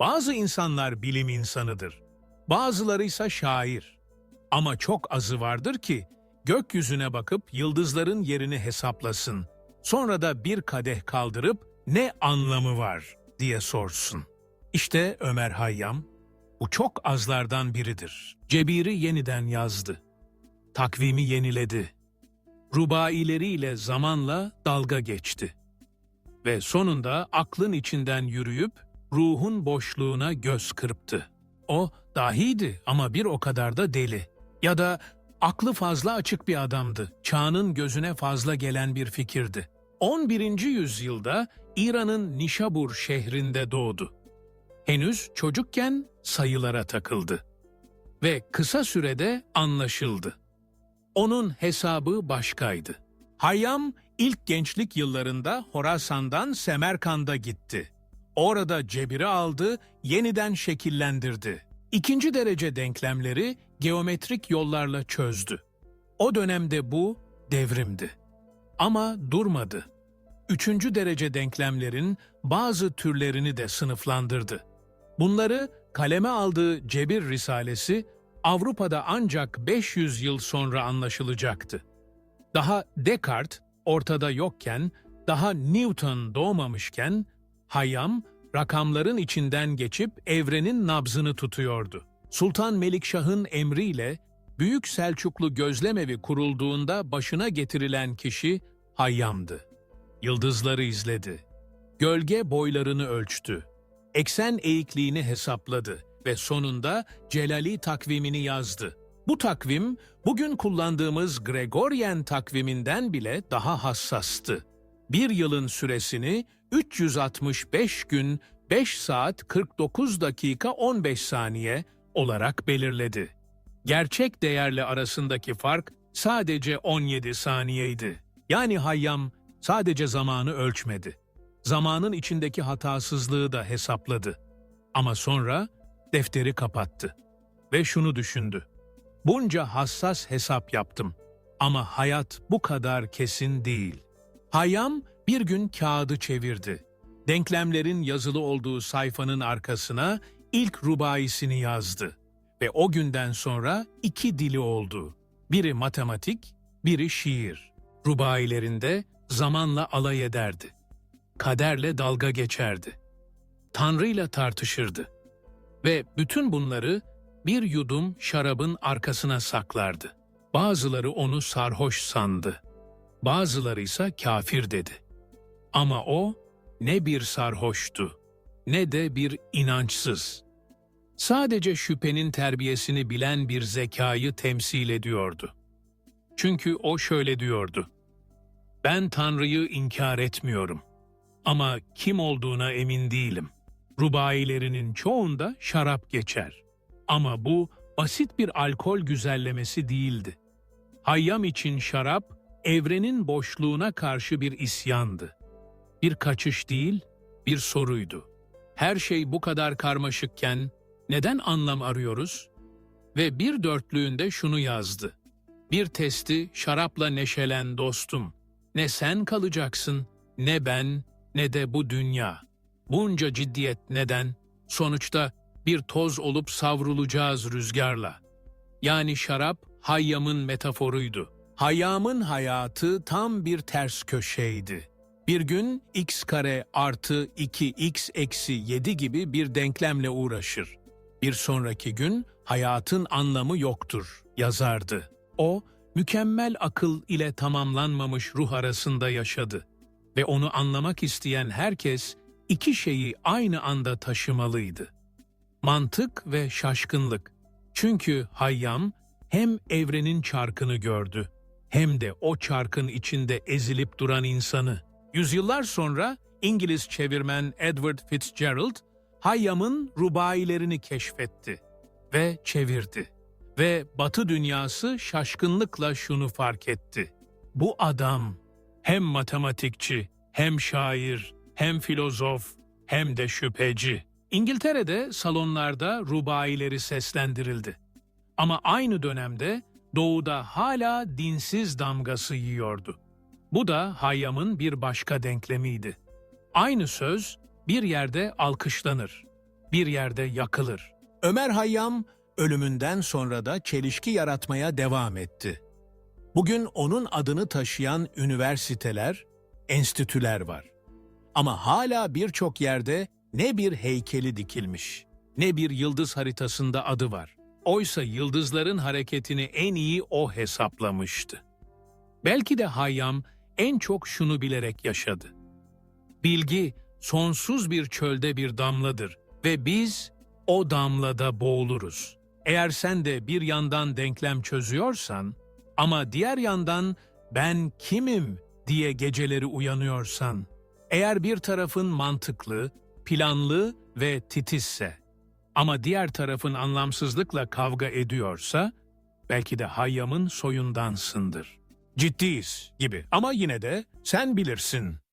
Bazı insanlar bilim insanıdır. Bazıları ise şair. Ama çok azı vardır ki gökyüzüne bakıp yıldızların yerini hesaplasın. Sonra da bir kadeh kaldırıp ne anlamı var diye sorsun. İşte Ömer Hayyam, bu çok azlardan biridir. Cebiri yeniden yazdı. Takvimi yeniledi. Rubaileriyle zamanla dalga geçti. Ve sonunda aklın içinden yürüyüp ruhun boşluğuna göz kırptı. O dahiydi ama bir o kadar da deli. Ya da aklı fazla açık bir adamdı. Çağının gözüne fazla gelen bir fikirdi. 11. yüzyılda İran'ın Nişabur şehrinde doğdu. Henüz çocukken sayılara takıldı. Ve kısa sürede anlaşıldı. Onun hesabı başkaydı. Hayyam ilk gençlik yıllarında Horasan'dan Semerkand'a gitti. Orada cebiri aldı, yeniden şekillendirdi. İkinci derece denklemleri geometrik yollarla çözdü. O dönemde bu devrimdi. Ama durmadı. Üçüncü derece denklemlerin bazı türlerini de sınıflandırdı. Bunları kaleme aldığı Cebir Risalesi Avrupa'da ancak 500 yıl sonra anlaşılacaktı. Daha Descartes ortada yokken, daha Newton doğmamışken, Hayyam rakamların içinden geçip evrenin nabzını tutuyordu. Sultan Melikşah'ın emriyle Büyük Selçuklu Gözlemevi kurulduğunda başına getirilen kişi Hayyam'dı. Yıldızları izledi. Gölge boylarını ölçtü. Eksen eğikliğini hesapladı ve sonunda Celali takvimini yazdı. Bu takvim bugün kullandığımız Gregorian takviminden bile daha hassastı. Bir yılın süresini 365 gün 5 saat 49 dakika 15 saniye olarak belirledi. Gerçek değerle arasındaki fark sadece 17 saniyeydi. Yani Hayyam sadece zamanı ölçmedi. Zamanın içindeki hatasızlığı da hesapladı. Ama sonra defteri kapattı ve şunu düşündü. Bunca hassas hesap yaptım ama hayat bu kadar kesin değil. Hayyam bir gün kağıdı çevirdi. Denklemlerin yazılı olduğu sayfanın arkasına ilk rubaisini yazdı. Ve o günden sonra iki dili oldu. Biri matematik, biri şiir. Rubailerinde zamanla alay ederdi. Kaderle dalga geçerdi. Tanrı'yla tartışırdı. Ve bütün bunları bir yudum şarabın arkasına saklardı. Bazıları onu sarhoş sandı. Bazıları ise kafir dedi. Ama o ne bir sarhoştu, ne de bir inançsız. Sadece şüphenin terbiyesini bilen bir zekayı temsil ediyordu. Çünkü o şöyle diyordu. Ben Tanrı'yı inkar etmiyorum. Ama kim olduğuna emin değilim. Rubailerinin çoğunda şarap geçer. Ama bu basit bir alkol güzellemesi değildi. Hayyam için şarap, evrenin boşluğuna karşı bir isyandı. Bir kaçış değil, bir soruydu. Her şey bu kadar karmaşıkken neden anlam arıyoruz? Ve bir dörtlüğünde şunu yazdı. Bir testi şarapla neşelen dostum. Ne sen kalacaksın, ne ben, ne de bu dünya. Bunca ciddiyet neden? Sonuçta bir toz olup savrulacağız rüzgarla. Yani şarap Hayyam'ın metaforuydu. Hayyam'ın hayatı tam bir ters köşeydi. Bir gün x kare artı 2x eksi 7 gibi bir denklemle uğraşır. Bir sonraki gün hayatın anlamı yoktur, yazardı. O, mükemmel akıl ile tamamlanmamış ruh arasında yaşadı. Ve onu anlamak isteyen herkes iki şeyi aynı anda taşımalıydı. Mantık ve şaşkınlık. Çünkü Hayyam hem evrenin çarkını gördü hem de o çarkın içinde ezilip duran insanı. Yüzyıllar sonra İngiliz çevirmen Edward Fitzgerald, Hayyam'ın rubailerini keşfetti ve çevirdi. Ve Batı dünyası şaşkınlıkla şunu fark etti. Bu adam hem matematikçi, hem şair, hem filozof, hem de şüpheci. İngiltere'de salonlarda rubaileri seslendirildi. Ama aynı dönemde doğuda hala dinsiz damgası yiyordu. Bu da Hayyam'ın bir başka denklemiydi. Aynı söz bir yerde alkışlanır. bir yerde yakılır. Ömer Hayyam ölümünden sonra da çelişki yaratmaya devam etti. Bugün onun adını taşıyan üniversiteler, enstitüler var. Ama hala birçok yerde ne bir heykeli dikilmiş, ne bir yıldız haritasında adı var. Oysa yıldızların hareketini en iyi o hesaplamıştı. Belki de Hayyam en çok şunu bilerek yaşadı. Bilgi sonsuz bir çölde bir damladır ve biz o damlada boğuluruz. Eğer sen de bir yandan denklem çözüyorsan ama diğer yandan ben kimim diye geceleri uyanıyorsan, eğer bir tarafın mantıklı, planlı ve titizse ama diğer tarafın anlamsızlıkla kavga ediyorsa, belki de Hayyam'ın soyundansındır. Ciddiyiz gibi ama yine de sen bilirsin